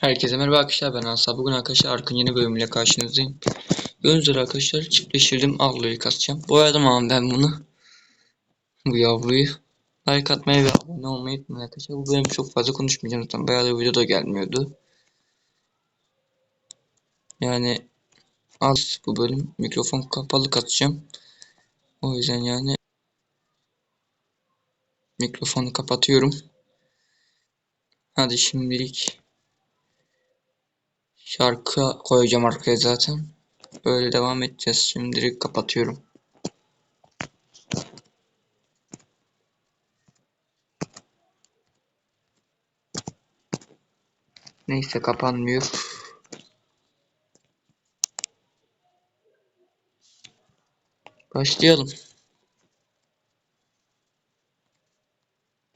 Herkese merhaba arkadaşlar ben Asaf. Bugün arkadaşlar Ark'ın yeni bölümüyle karşınızdayım. Gördüğünüz üzere arkadaşlar çiftleştirdim avluyu kasacağım. Boyadım ama ben bunu. Bu yavruyu. Like atmayı ve abone olmayı unutmayın arkadaşlar. Bu bölüm çok fazla konuşmayacağım zaten. Bayağı da video da gelmiyordu. Yani az bu bölüm. Mikrofon kapalı katacağım. O yüzden yani mikrofonu kapatıyorum. Hadi şimdilik şarkı koyacağım arkaya zaten. Böyle devam edeceğiz. Şimdilik kapatıyorum. Neyse kapanmıyor. Başlayalım.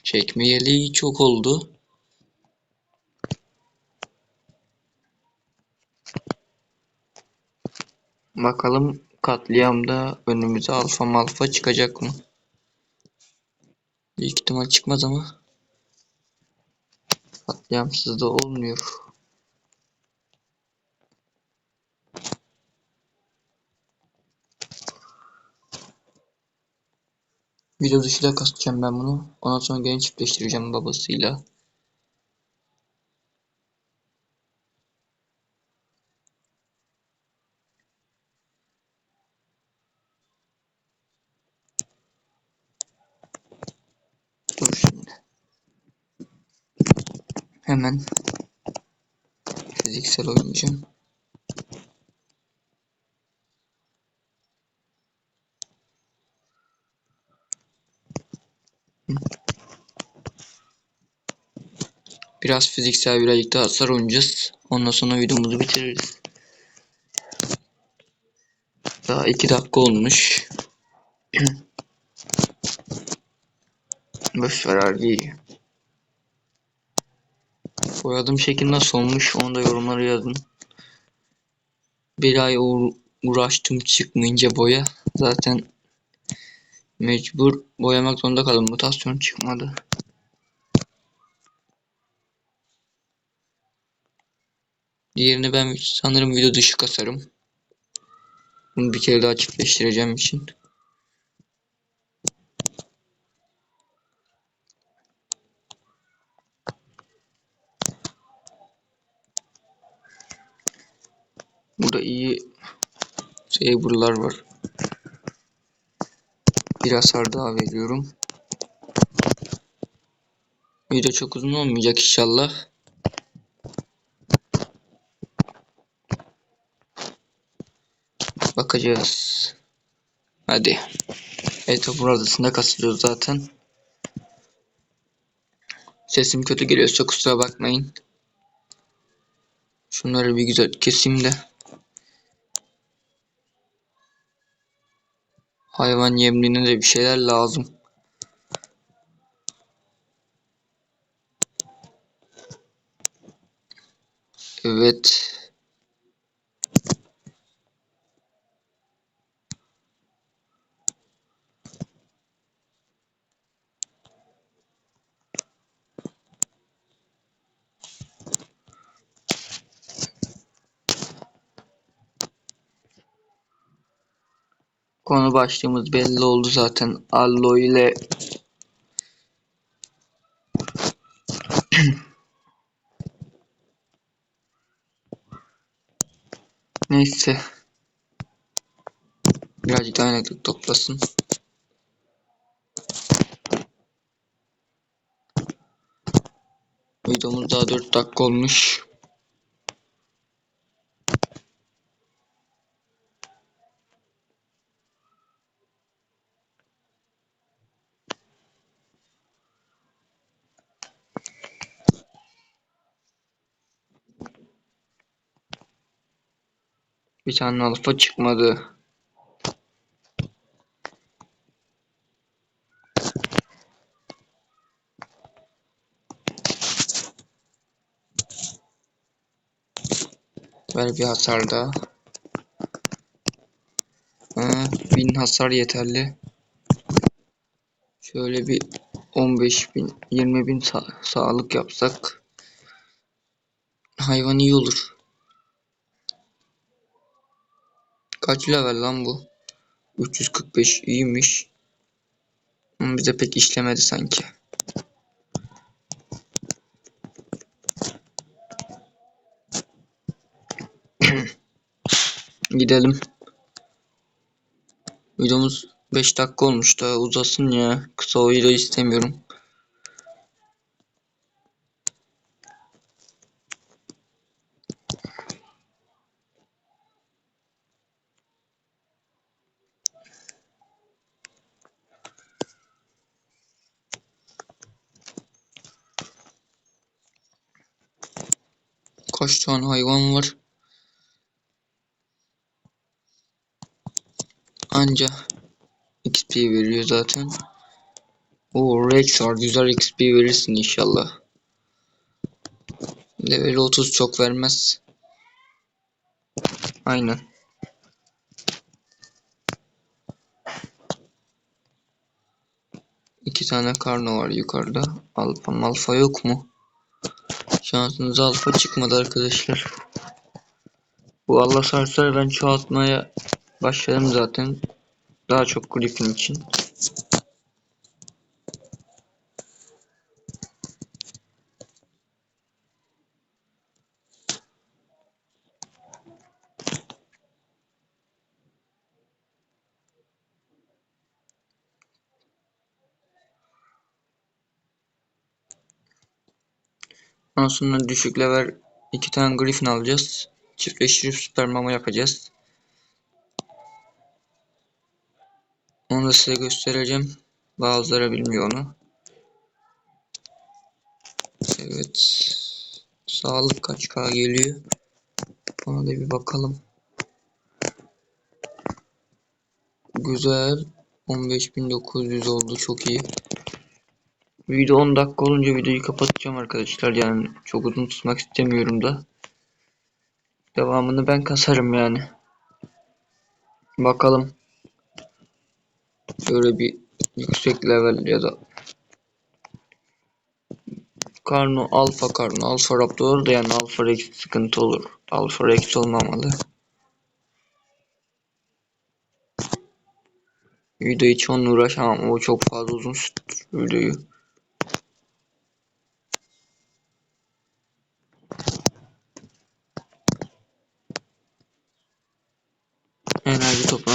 Çekmeyeli çok oldu. Bakalım katliamda önümüze alfa malfa çıkacak mı? Büyük ihtimal çıkmaz ama katliamsız da olmuyor. Video dışıyla kasacağım ben bunu. Ondan sonra gene çiftleştireceğim babasıyla. Hemen fiziksel oynayacağım. Biraz fiziksel birazcık daha hasar oynayacağız. Ondan sonra videomuzu bitiririz. Daha 2 dakika olmuş. Boş ver abi. Boyadığım şekil nasıl olmuş onu da yorumlara yazın. Bir ay uğra- uğraştım çıkmayınca boya. Zaten mecbur boyamak zorunda kaldım. Mutasyon çıkmadı. Diğerini ben sanırım video dışı kasarım. Bunu bir kere daha çiftleştireceğim için. Burada iyi saber'lar var. Bir hasar daha veriyorum. Video çok uzun olmayacak inşallah. Bakacağız. Hadi. Evet buradasında kasılıyoruz zaten. Sesim kötü geliyorsa kusura bakmayın. Şunları bir güzel keseyim de. Hayvan yemliğine de bir şeyler lazım. Evet. Konu başlığımız belli oldu zaten. Allo ile neyse. Birazcık dayanıklık toplasın. Videomuz daha 4 dakika olmuş. Bir tane alfa çıkmadı. Ver bir hasar daha. Ha, 1000 hasar yeterli. Şöyle bir 15 bin 20 bin sa sağlık yapsak Hayvan iyi olur. Kaç level lan bu? 345 iyiymiş. Ama bize pek işlemedi sanki. Gidelim. Videomuz 5 dakika olmuş daha uzasın ya. Kısa video istemiyorum. Kaç tane hayvan var? Anca XP veriyor zaten. O Rex var. Güzel XP verirsin inşallah. Level 30 çok vermez. Aynen. İki tane karno var yukarıda. Alfa malfa yok mu? Şansınız alfa çıkmadı arkadaşlar. Bu Allah sarsar ben çoğaltmaya başladım zaten. Daha çok Griffin için. Ondan sonra düşük level iki tane Griffin alacağız. Çiftleştirip süper mama yapacağız. Onu da size göstereceğim. Bazıları bilmiyor onu. Evet. Sağlık kaç K geliyor? Ona da bir bakalım. Güzel. 15.900 oldu. Çok iyi. Video 10 dakika olunca videoyu kapatacağım arkadaşlar. Yani çok uzun tutmak istemiyorum da. Devamını ben kasarım yani. Bakalım. Şöyle bir yüksek level ya da Karno alfa karno alfa raptor da yani alfa rex sıkıntı olur. Alfa rex olmamalı. Video hiç onunla uğraşamam. O çok fazla uzun sürdü videoyu.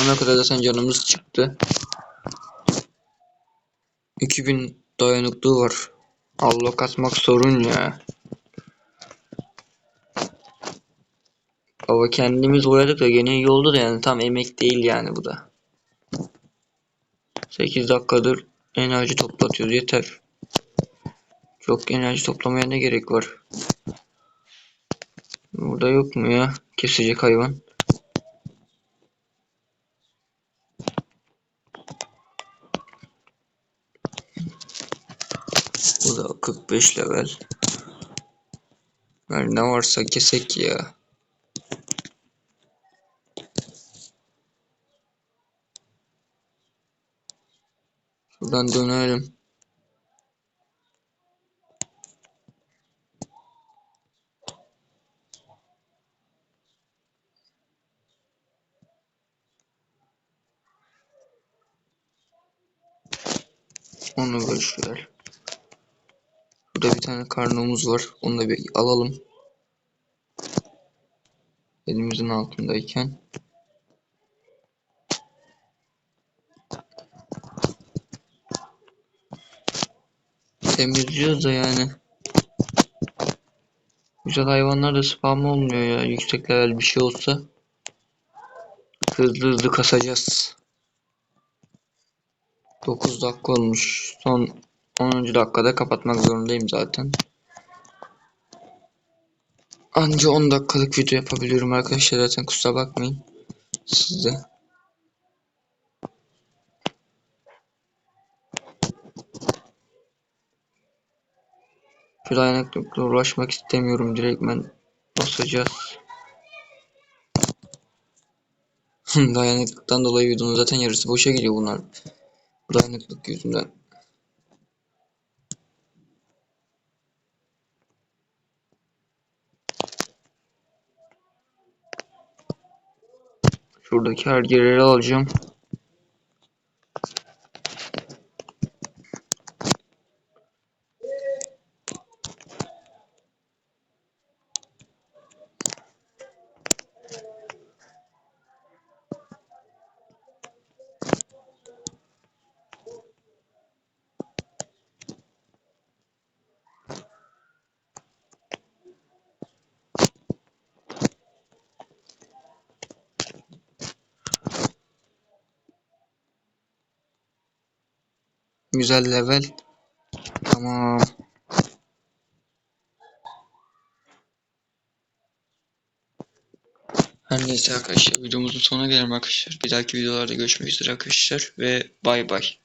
Toplamına kadar zaten canımız çıktı. 2000 dayanıklığı var. Allah kasmak sorun ya. Baba kendimiz boyadık da gene iyi oldu da yani tam emek değil yani bu da. 8 dakikadır enerji toplatıyoruz yeter. Çok enerji toplamaya ne gerek var? Burada yok mu ya kesecek hayvan? Bu da 45 level. Ver ne varsa kesek ya. Şuradan dönelim. Onu boş ver. Tane karnımız var. Onu da bir alalım. Elimizin altındayken. Temizliyoruz da yani. Güzel hayvanlar da spam olmuyor ya. Yüksek level bir şey olsa. Hızlı hızlı kasacağız. 9 dakika olmuş. Son 10. dakikada kapatmak zorundayım zaten. Anca 10 dakikalık video yapabiliyorum arkadaşlar zaten kusura bakmayın. Siz de. Şu dayanıklıkla uğraşmak istemiyorum. Direkt ben basacağız. Dayanıklıktan dolayı videonun zaten yarısı boşa gidiyor bunlar. Dayanıklık yüzünden. Şuradaki hergeleri alacağım. Güzel level. Tamam. Her neyse arkadaşlar videomuzun sonuna gelelim arkadaşlar. Bir dahaki videolarda görüşmek üzere arkadaşlar ve bay bay.